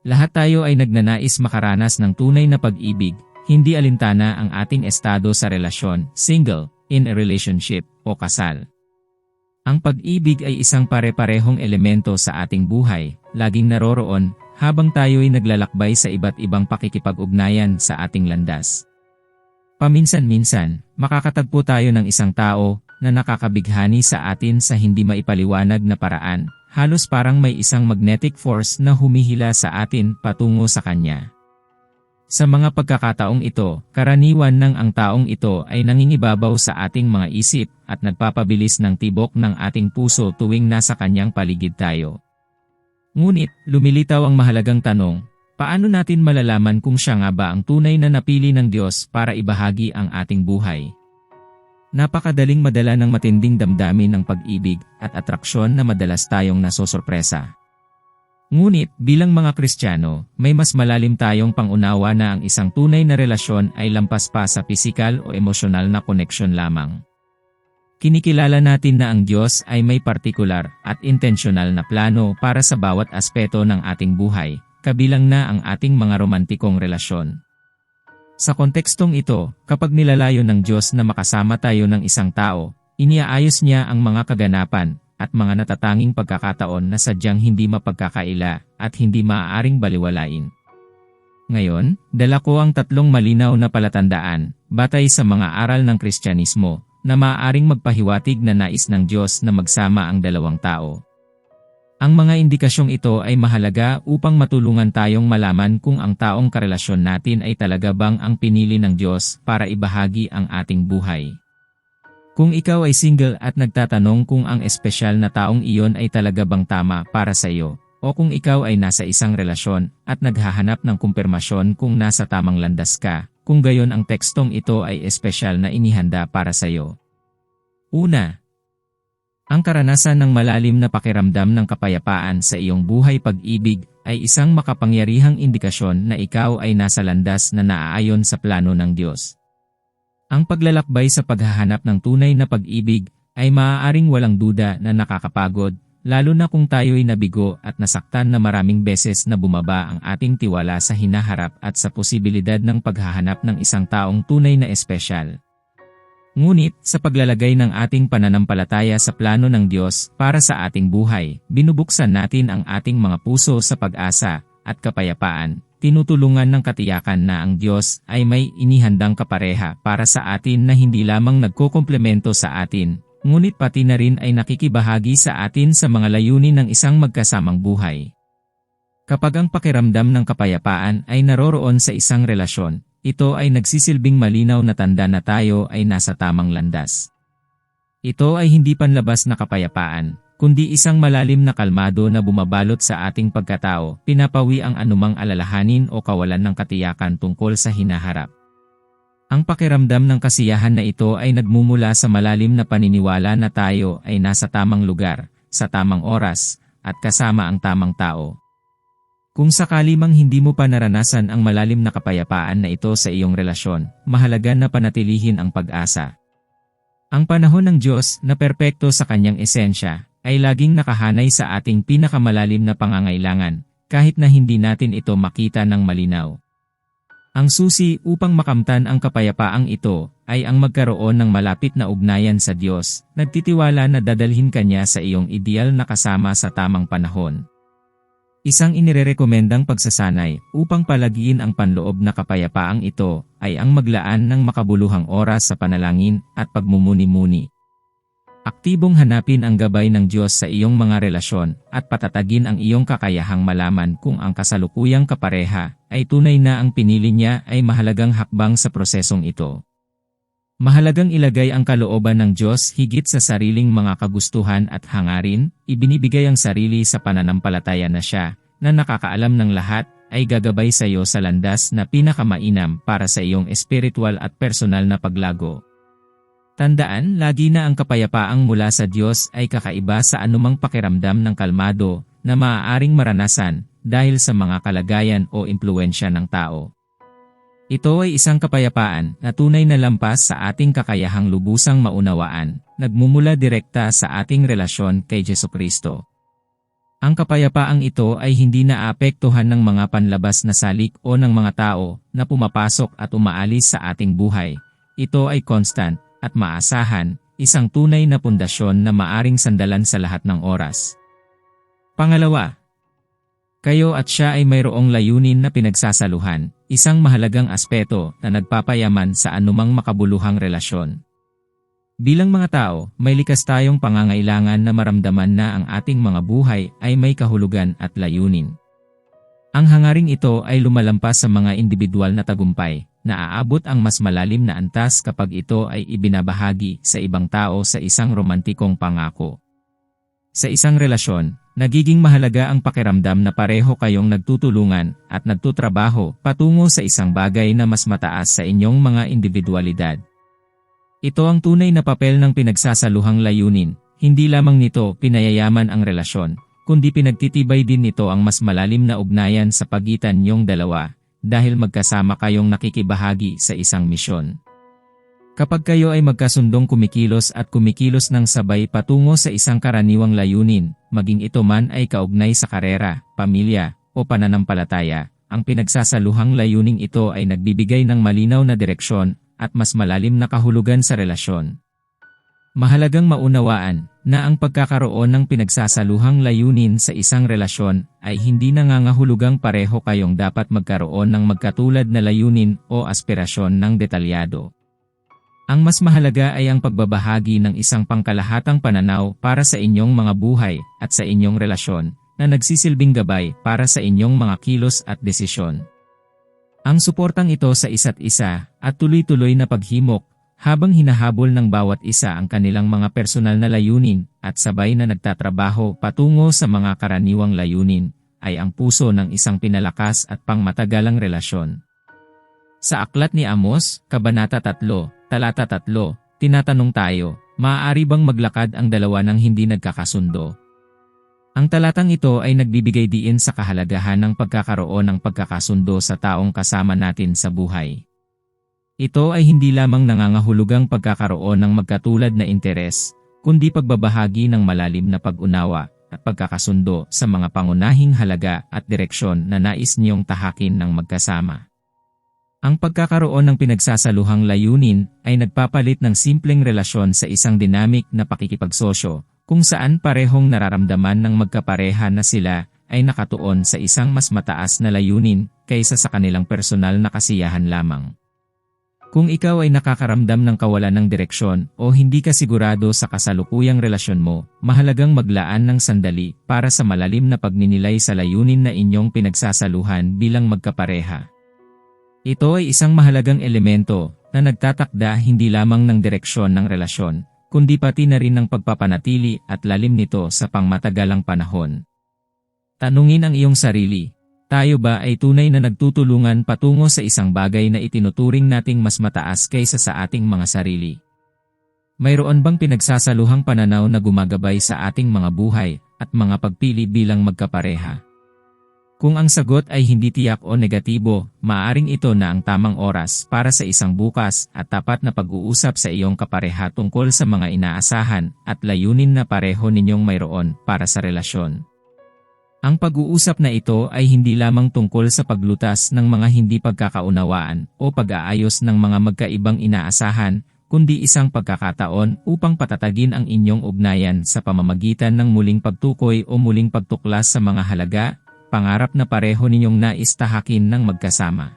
Lahat tayo ay nagnanais makaranas ng tunay na pag-ibig, hindi alintana ang ating estado sa relasyon, single, in a relationship, o kasal. Ang pag-ibig ay isang pare-parehong elemento sa ating buhay, laging naroroon, habang tayo'y naglalakbay sa iba't ibang pakikipag-ugnayan sa ating landas. Paminsan-minsan, makakatagpo tayo ng isang tao na nakakabighani sa atin sa hindi maipaliwanag na paraan, halos parang may isang magnetic force na humihila sa atin patungo sa kanya. Sa mga pagkakataong ito, karaniwan ng ang taong ito ay nangingibabaw sa ating mga isip at nagpapabilis ng tibok ng ating puso tuwing nasa kanyang paligid tayo. Ngunit, lumilitaw ang mahalagang tanong, paano natin malalaman kung siya nga ba ang tunay na napili ng Diyos para ibahagi ang ating buhay? Napakadaling madala ng matinding damdamin ng pag-ibig at atraksyon na madalas tayong nasosorpresa. Ngunit bilang mga Kristiyano, may mas malalim tayong pangunawa na ang isang tunay na relasyon ay lampas pa sa pisikal o emosyonal na koneksyon lamang. Kinikilala natin na ang Diyos ay may partikular at intensyonal na plano para sa bawat aspeto ng ating buhay, kabilang na ang ating mga romantikong relasyon. Sa kontekstong ito, kapag nilalayo ng Diyos na makasama tayo ng isang tao, iniaayos niya ang mga kaganapan, at mga natatanging pagkakataon na sadyang hindi mapagkakaila at hindi maaaring baliwalain. Ngayon, dala ko ang tatlong malinaw na palatandaan, batay sa mga aral ng Kristyanismo, na maaaring magpahiwatig na nais ng Diyos na magsama ang dalawang tao. Ang mga indikasyong ito ay mahalaga upang matulungan tayong malaman kung ang taong karelasyon natin ay talaga bang ang pinili ng Diyos para ibahagi ang ating buhay. Kung ikaw ay single at nagtatanong kung ang espesyal na taong iyon ay talaga bang tama para sa iyo, o kung ikaw ay nasa isang relasyon at naghahanap ng kumpirmasyon kung nasa tamang landas ka, kung gayon ang tekstong ito ay espesyal na inihanda para sa iyo. Una, ang karanasan ng malalim na pakiramdam ng kapayapaan sa iyong buhay pag-ibig ay isang makapangyarihang indikasyon na ikaw ay nasa landas na naaayon sa plano ng Diyos. Ang paglalakbay sa paghahanap ng tunay na pag-ibig ay maaaring walang duda na nakakapagod, lalo na kung tayo'y nabigo at nasaktan na maraming beses na bumaba ang ating tiwala sa hinaharap at sa posibilidad ng paghahanap ng isang taong tunay na espesyal. Ngunit, sa paglalagay ng ating pananampalataya sa plano ng Diyos para sa ating buhay, binubuksan natin ang ating mga puso sa pag-asa at kapayapaan, tinutulungan ng katiyakan na ang Diyos ay may inihandang kapareha para sa atin na hindi lamang nagkokomplemento sa atin, ngunit pati na rin ay nakikibahagi sa atin sa mga layunin ng isang magkasamang buhay. Kapag ang pakiramdam ng kapayapaan ay naroroon sa isang relasyon, ito ay nagsisilbing malinaw na tanda na tayo ay nasa tamang landas. Ito ay hindi panlabas na kapayapaan, kundi isang malalim na kalmado na bumabalot sa ating pagkatao, pinapawi ang anumang alalahanin o kawalan ng katiyakan tungkol sa hinaharap. Ang pakiramdam ng kasiyahan na ito ay nagmumula sa malalim na paniniwala na tayo ay nasa tamang lugar, sa tamang oras, at kasama ang tamang tao. Kung sakali mang hindi mo pa naranasan ang malalim na kapayapaan na ito sa iyong relasyon, mahalaga na panatilihin ang pag-asa. Ang panahon ng Diyos na perpekto sa kanyang esensya ay laging nakahanay sa ating pinakamalalim na pangangailangan, kahit na hindi natin ito makita ng malinaw. Ang susi upang makamtan ang kapayapaang ito ay ang magkaroon ng malapit na ugnayan sa Diyos, nagtitiwala na dadalhin Kanya sa iyong ideal na kasama sa tamang panahon. Isang inirerekomendang pagsasanay upang palagiin ang panloob na kapayapaang ito ay ang maglaan ng makabuluhang oras sa panalangin at pagmumuni-muni. Aktibong hanapin ang gabay ng Diyos sa iyong mga relasyon at patatagin ang iyong kakayahang malaman kung ang kasalukuyang kapareha ay tunay na ang pinili niya ay mahalagang hakbang sa prosesong ito. Mahalagang ilagay ang kalooban ng Diyos higit sa sariling mga kagustuhan at hangarin, ibinibigay ang sarili sa pananampalataya na siya, na nakakaalam ng lahat, ay gagabay sa iyo sa landas na pinakamainam para sa iyong espiritual at personal na paglago. Tandaan, lagi na ang kapayapaang mula sa Diyos ay kakaiba sa anumang pakiramdam ng kalmado na maaaring maranasan dahil sa mga kalagayan o impluensya ng tao. Ito ay isang kapayapaan na tunay na lampas sa ating kakayahang lubusang maunawaan, nagmumula direkta sa ating relasyon kay Jesu Kristo. Ang kapayapaang ito ay hindi naapektuhan ng mga panlabas na salik o ng mga tao na pumapasok at umaalis sa ating buhay. Ito ay constant at maasahan, isang tunay na pundasyon na maaring sandalan sa lahat ng oras. Pangalawa, kayo at siya ay mayroong layunin na pinagsasaluhan, isang mahalagang aspeto na nagpapayaman sa anumang makabuluhang relasyon. Bilang mga tao, may likas tayong pangangailangan na maramdaman na ang ating mga buhay ay may kahulugan at layunin. Ang hangaring ito ay lumalampas sa mga individual na tagumpay, na aabot ang mas malalim na antas kapag ito ay ibinabahagi sa ibang tao sa isang romantikong pangako. Sa isang relasyon, nagiging mahalaga ang pakiramdam na pareho kayong nagtutulungan at nagtutrabaho patungo sa isang bagay na mas mataas sa inyong mga individualidad. Ito ang tunay na papel ng pinagsasaluhang layunin, hindi lamang nito pinayayaman ang relasyon, kundi pinagtitibay din nito ang mas malalim na ugnayan sa pagitan niyong dalawa, dahil magkasama kayong nakikibahagi sa isang misyon. Kapag kayo ay magkasundong kumikilos at kumikilos ng sabay patungo sa isang karaniwang layunin, maging ito man ay kaugnay sa karera, pamilya, o pananampalataya, ang pinagsasaluhang layuning ito ay nagbibigay ng malinaw na direksyon at mas malalim na kahulugan sa relasyon. Mahalagang maunawaan na ang pagkakaroon ng pinagsasaluhang layunin sa isang relasyon ay hindi nangangahulugang pareho kayong dapat magkaroon ng magkatulad na layunin o aspirasyon ng detalyado. Ang mas mahalaga ay ang pagbabahagi ng isang pangkalahatang pananaw para sa inyong mga buhay at sa inyong relasyon na nagsisilbing gabay para sa inyong mga kilos at desisyon. Ang suportang ito sa isa't isa at tuloy-tuloy na paghimok habang hinahabol ng bawat isa ang kanilang mga personal na layunin at sabay na nagtatrabaho patungo sa mga karaniwang layunin ay ang puso ng isang pinalakas at pangmatagalang relasyon. Sa aklat ni Amos, Kabanata 3, Talata 3, tinatanong tayo, maaari bang maglakad ang dalawa ng hindi nagkakasundo? Ang talatang ito ay nagbibigay diin sa kahalagahan ng pagkakaroon ng pagkakasundo sa taong kasama natin sa buhay. Ito ay hindi lamang nangangahulugang pagkakaroon ng magkatulad na interes, kundi pagbabahagi ng malalim na pag-unawa at pagkakasundo sa mga pangunahing halaga at direksyon na nais niyong tahakin ng magkasama. Ang pagkakaroon ng pinagsasaluhang layunin ay nagpapalit ng simpleng relasyon sa isang dinamik na pakikipagsosyo kung saan parehong nararamdaman ng magkapareha na sila ay nakatuon sa isang mas mataas na layunin kaysa sa kanilang personal na kasiyahan lamang. Kung ikaw ay nakakaramdam ng kawalan ng direksyon o hindi ka sigurado sa kasalukuyang relasyon mo, mahalagang maglaan ng sandali para sa malalim na pagninilay sa layunin na inyong pinagsasaluhan bilang magkapareha. Ito ay isang mahalagang elemento na nagtatakda hindi lamang ng direksyon ng relasyon, kundi pati na rin ng pagpapanatili at lalim nito sa pangmatagalang panahon. Tanungin ang iyong sarili, tayo ba ay tunay na nagtutulungan patungo sa isang bagay na itinuturing nating mas mataas kaysa sa ating mga sarili? Mayroon bang pinagsasaluhang pananaw na gumagabay sa ating mga buhay at mga pagpili bilang magkapareha? Kung ang sagot ay hindi tiyak o negatibo, maaring ito na ang tamang oras para sa isang bukas at tapat na pag-uusap sa iyong kapareha tungkol sa mga inaasahan at layunin na pareho ninyong mayroon para sa relasyon. Ang pag-uusap na ito ay hindi lamang tungkol sa paglutas ng mga hindi pagkakaunawaan o pag-aayos ng mga magkaibang inaasahan, kundi isang pagkakataon upang patatagin ang inyong ugnayan sa pamamagitan ng muling pagtukoy o muling pagtuklas sa mga halaga, pangarap na pareho ninyong nais tahakin ng magkasama.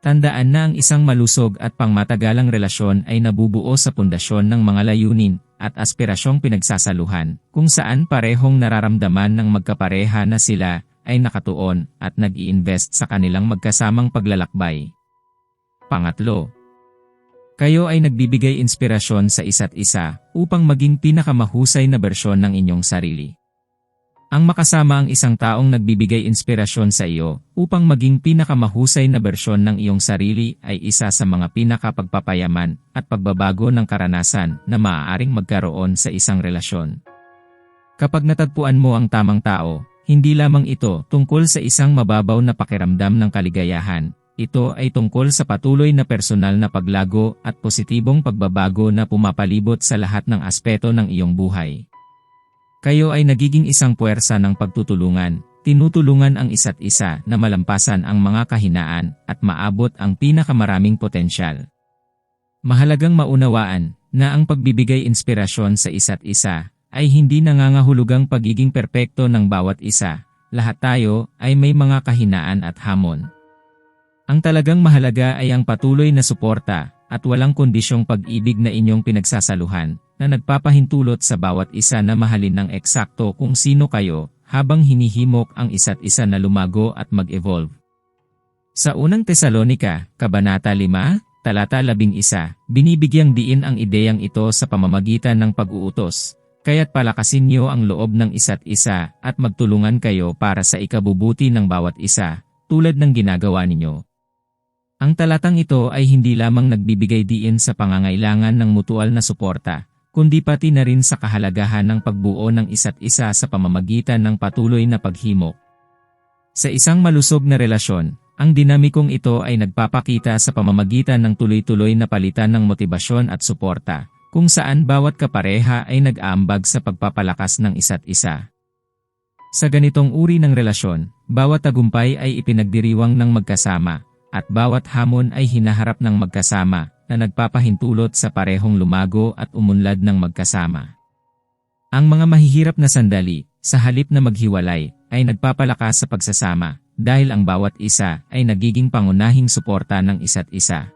Tandaan na ang isang malusog at pangmatagalang relasyon ay nabubuo sa pundasyon ng mga layunin at aspirasyong pinagsasaluhan, kung saan parehong nararamdaman ng magkapareha na sila ay nakatuon at nag invest sa kanilang magkasamang paglalakbay. Pangatlo, kayo ay nagbibigay inspirasyon sa isa't isa upang maging pinakamahusay na bersyon ng inyong sarili. Ang makasama ang isang taong nagbibigay inspirasyon sa iyo upang maging pinakamahusay na bersyon ng iyong sarili ay isa sa mga pinakapagpapayaman at pagbabago ng karanasan na maaaring magkaroon sa isang relasyon. Kapag natagpuan mo ang tamang tao, hindi lamang ito tungkol sa isang mababaw na pakiramdam ng kaligayahan, ito ay tungkol sa patuloy na personal na paglago at positibong pagbabago na pumapalibot sa lahat ng aspeto ng iyong buhay. Kayo ay nagiging isang puwersa ng pagtutulungan, tinutulungan ang isa't isa na malampasan ang mga kahinaan at maabot ang pinakamaraming potensyal. Mahalagang maunawaan na ang pagbibigay inspirasyon sa isa't isa ay hindi nangangahulugang pagiging perpekto ng bawat isa. Lahat tayo ay may mga kahinaan at hamon. Ang talagang mahalaga ay ang patuloy na suporta at walang kondisyong pag-ibig na inyong pinagsasaluhan na nagpapahintulot sa bawat isa na mahalin ng eksakto kung sino kayo habang hinihimok ang isa't isa na lumago at mag-evolve. Sa unang Tesalonika, Kabanata 5, Talata 11, binibigyang diin ang ideyang ito sa pamamagitan ng pag-uutos, kaya't palakasin niyo ang loob ng isa't isa at magtulungan kayo para sa ikabubuti ng bawat isa, tulad ng ginagawa ninyo. Ang talatang ito ay hindi lamang nagbibigay diin sa pangangailangan ng mutual na suporta, kundi pati na rin sa kahalagahan ng pagbuo ng isa't isa sa pamamagitan ng patuloy na paghimok. Sa isang malusog na relasyon, ang dinamikong ito ay nagpapakita sa pamamagitan ng tuloy-tuloy na palitan ng motibasyon at suporta, kung saan bawat kapareha ay nag-aambag sa pagpapalakas ng isa't isa. Sa ganitong uri ng relasyon, bawat tagumpay ay ipinagdiriwang ng magkasama, at bawat hamon ay hinaharap ng magkasama na nagpapahintulot sa parehong lumago at umunlad ng magkasama. Ang mga mahihirap na sandali, sa halip na maghiwalay, ay nagpapalakas sa pagsasama dahil ang bawat isa ay nagiging pangunahing suporta ng isa't isa.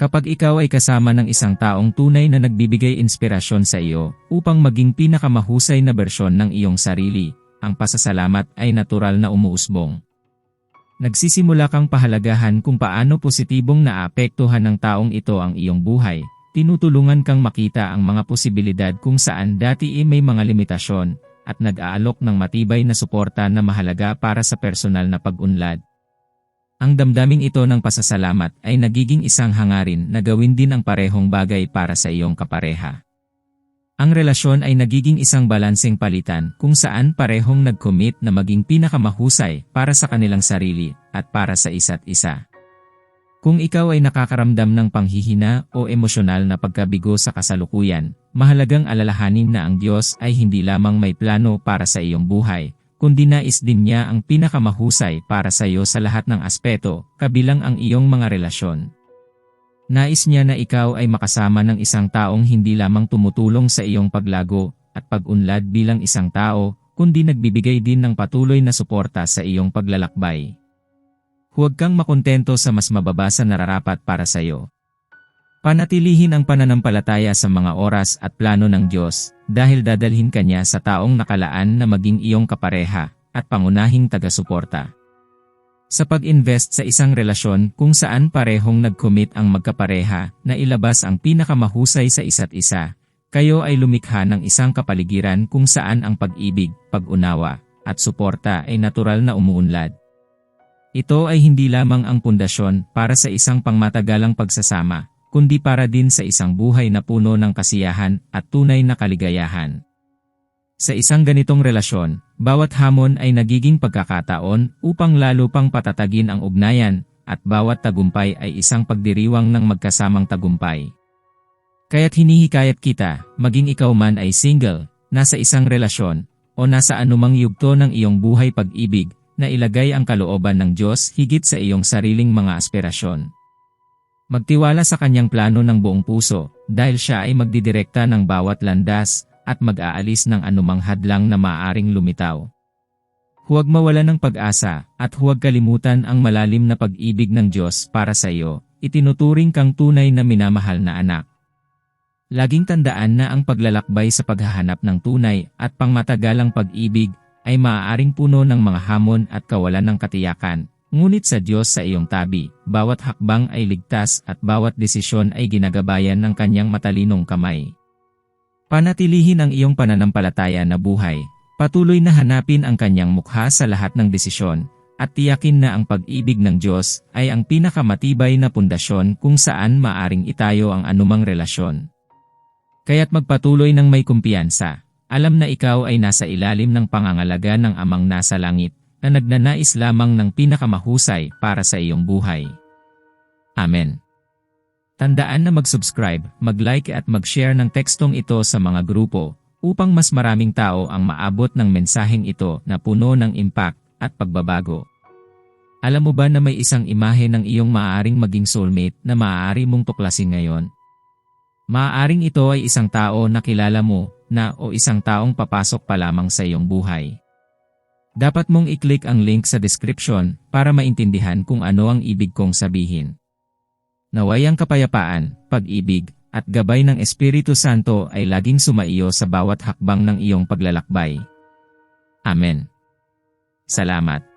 Kapag ikaw ay kasama ng isang taong tunay na nagbibigay inspirasyon sa iyo upang maging pinakamahusay na bersyon ng iyong sarili, ang pasasalamat ay natural na umuusbong. Nagsisimula kang pahalagahan kung paano positibong naapektuhan ng taong ito ang iyong buhay. Tinutulungan kang makita ang mga posibilidad kung saan dati ay may mga limitasyon at nag-aalok ng matibay na suporta na mahalaga para sa personal na pag-unlad. Ang damdaming ito ng pasasalamat ay nagiging isang hangarin na gawin din ang parehong bagay para sa iyong kapareha. Ang relasyon ay nagiging isang balanseng palitan kung saan parehong nag-commit na maging pinakamahusay para sa kanilang sarili at para sa isa't isa. Kung ikaw ay nakakaramdam ng panghihina o emosyonal na pagkabigo sa kasalukuyan, mahalagang alalahanin na ang Diyos ay hindi lamang may plano para sa iyong buhay, kundi nais din niya ang pinakamahusay para sa iyo sa lahat ng aspeto, kabilang ang iyong mga relasyon. Nais niya na ikaw ay makasama ng isang taong hindi lamang tumutulong sa iyong paglago at pag-unlad bilang isang tao, kundi nagbibigay din ng patuloy na suporta sa iyong paglalakbay. Huwag kang makontento sa mas mababa sa nararapat para sa iyo. Panatilihin ang pananampalataya sa mga oras at plano ng Diyos dahil dadalhin ka niya sa taong nakalaan na maging iyong kapareha at pangunahing taga-suporta. Sa pag-invest sa isang relasyon kung saan parehong nag-commit ang magkapareha na ilabas ang pinakamahusay sa isa't isa, kayo ay lumikha ng isang kapaligiran kung saan ang pag-ibig, pag-unawa, at suporta ay natural na umuunlad. Ito ay hindi lamang ang pundasyon para sa isang pangmatagalang pagsasama, kundi para din sa isang buhay na puno ng kasiyahan at tunay na kaligayahan. Sa isang ganitong relasyon, bawat hamon ay nagiging pagkakataon upang lalo pang patatagin ang ugnayan, at bawat tagumpay ay isang pagdiriwang ng magkasamang tagumpay. Kaya't hinihikayat kita, maging ikaw man ay single, nasa isang relasyon, o nasa anumang yugto ng iyong buhay pag-ibig, na ilagay ang kalooban ng Diyos higit sa iyong sariling mga aspirasyon. Magtiwala sa kanyang plano ng buong puso, dahil siya ay magdidirekta ng bawat landas, at mag-aalis ng anumang hadlang na maaring lumitaw. Huwag mawala ng pag-asa at huwag kalimutan ang malalim na pag-ibig ng Diyos para sa iyo, itinuturing kang tunay na minamahal na anak. Laging tandaan na ang paglalakbay sa paghahanap ng tunay at pangmatagalang pag-ibig ay maaaring puno ng mga hamon at kawalan ng katiyakan, ngunit sa Diyos sa iyong tabi, bawat hakbang ay ligtas at bawat desisyon ay ginagabayan ng kanyang matalinong kamay. Panatilihin ang iyong pananampalataya na buhay. Patuloy na hanapin ang kanyang mukha sa lahat ng desisyon, at tiyakin na ang pag-ibig ng Diyos ay ang pinakamatibay na pundasyon kung saan maaring itayo ang anumang relasyon. Kaya't magpatuloy ng may kumpiyansa. Alam na ikaw ay nasa ilalim ng pangangalaga ng amang nasa langit, na nagnanais lamang ng pinakamahusay para sa iyong buhay. Amen. Tandaan na mag-subscribe, mag-like at mag-share ng tekstong ito sa mga grupo upang mas maraming tao ang maabot ng mensaheng ito na puno ng impact at pagbabago. Alam mo ba na may isang imahe ng iyong maaaring maging soulmate na maaari mong tuklasin ngayon? Maaaring ito ay isang tao na kilala mo na o isang taong papasok pa lamang sa iyong buhay. Dapat mong i-click ang link sa description para maintindihan kung ano ang ibig kong sabihin. Naway ang kapayapaan, pag-ibig, at gabay ng Espiritu Santo ay laging sumaiyo sa bawat hakbang ng iyong paglalakbay. Amen. Salamat.